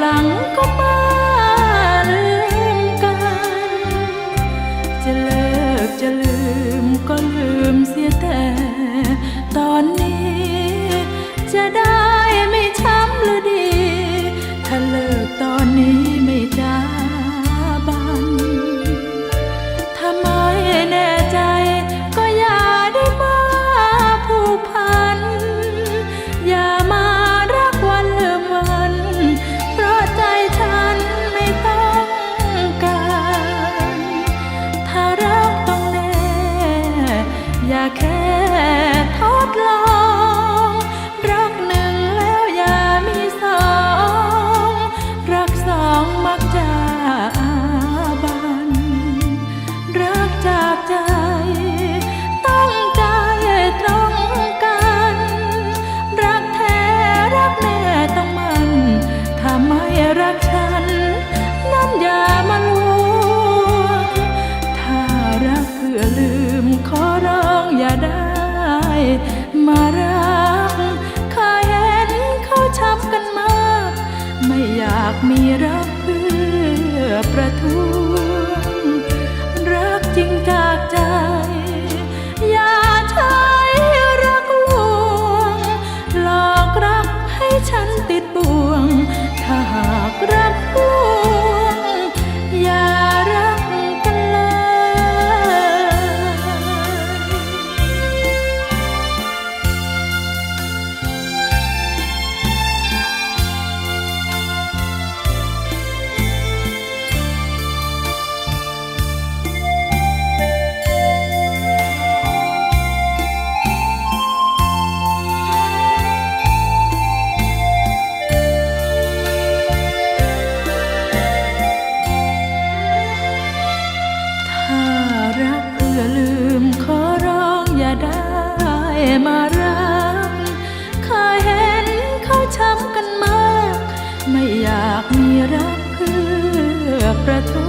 หลังก็มาลืมกัน จะเลิกจะลืม มารักข้าเห็นเขาช้ำกันมาก ไม่อยากมีรักเพื่อประทุงรักจริงจากใจ อย่าใช้รักลวง หลอกรักให้ฉันติดบ่วง ถ้าหากรัก มารักข้าเห็นเขาช้ำกันมาก ไม่อยากมีรักเพื่อประทุ